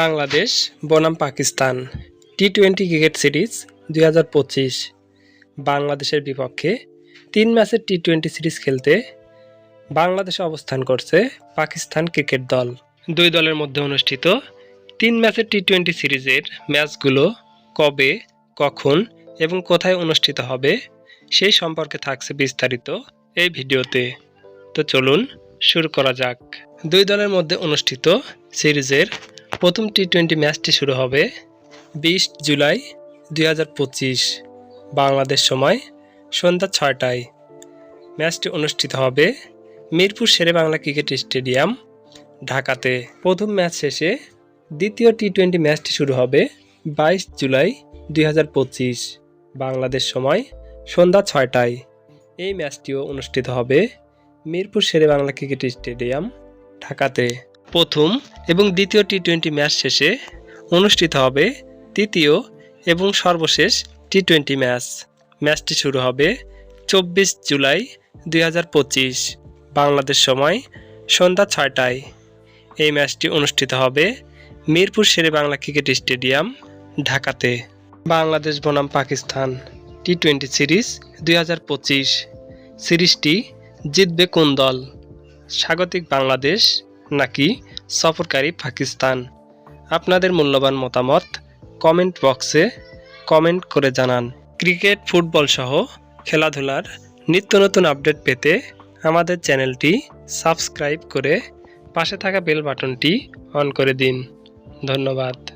বাংলাদেশ, বনাম Pakistan T twenty cricket series দুই হাজার পঁচিশ। বাংলাদেশের বিপক্ষে তিন ম্যাচের টি টোয়েন্টি সিরিজ খেলতে বাংলাদেশে অবস্থান করছে পাকিস্তান ক্রিকেট দল। দুই দলের মধ্যে অনুষ্ঠিত তিন ম্যাচের টি টোয়েন্টি সিরিজের ম্যাচগুলো কবে, কখন এবং কোথায় অনুষ্ঠিত হবে সেই সম্পর্কে থাকছে বিস্তারিত এই ভিডিওতে। তো চলুন শুরু করা যাক। দুই দলের মধ্যে অনুষ্ঠিত সিরিজের প্রথম টি টোয়েন্টি ম্যাচটি শুরু হবে বিশ জুলাই দুই হাজার পঁচিশ, বাংলাদেশ সময় সন্ধ্যা ছয়টায়। ম্যাচটি অনুষ্ঠিত হবে মিরপুর শেরে বাংলা ক্রিকেট স্টেডিয়াম, ঢাকাতে। প্রথম ম্যাচ শেষে দ্বিতীয় টি টোয়েন্টি ম্যাচটি শুরু হবে বাইশ জুলাই দুই হাজার পঁচিশ, বাংলাদেশ সময় সন্ধ্যা ছয়টায়। এই ম্যাচটিও অনুষ্ঠিত হবে মিরপুর শেরে বাংলা ক্রিকেট স্টেডিয়াম, ঢাকাতে। প্রথম এবং দ্বিতীয় টি টোয়েন্টি ম্যাচ শেষে অনুষ্ঠিত হবে তৃতীয় এবং সর্বশেষ টি টোয়েন্টি ম্যাচ ম্যাচটি শুরু হবে চব্বিশ জুলাই দুই হাজার পঁচিশ, বাংলাদেশ সময় সন্ধ্যা ছয়টায়। এই ম্যাচটি অনুষ্ঠিত হবে মিরপুর শেরে বাংলা ক্রিকেট স্টেডিয়াম, ঢাকাতে। বাংলাদেশ বনাম পাকিস্তান টি টোয়েন্টি সিরিজ দুই হাজার পঁচিশ। সিরিজটি জিতবে কোন দল? স্বাগতিক বাংলাদেশ নাকি সফরকারী পাকিস্তান? আপনাদের মূল্যবান মতামত কমেন্ট বক্সে কমেন্ট করে জানান। ক্রিকেট, ফুটবল সহ খেলাধুলার নিত্য নতুন আপডেট পেতে আমাদের চ্যানেলটি সাবস্ক্রাইব করে পাশে থাকা বেল বাটনটি অন করে দিন। ধন্যবাদ।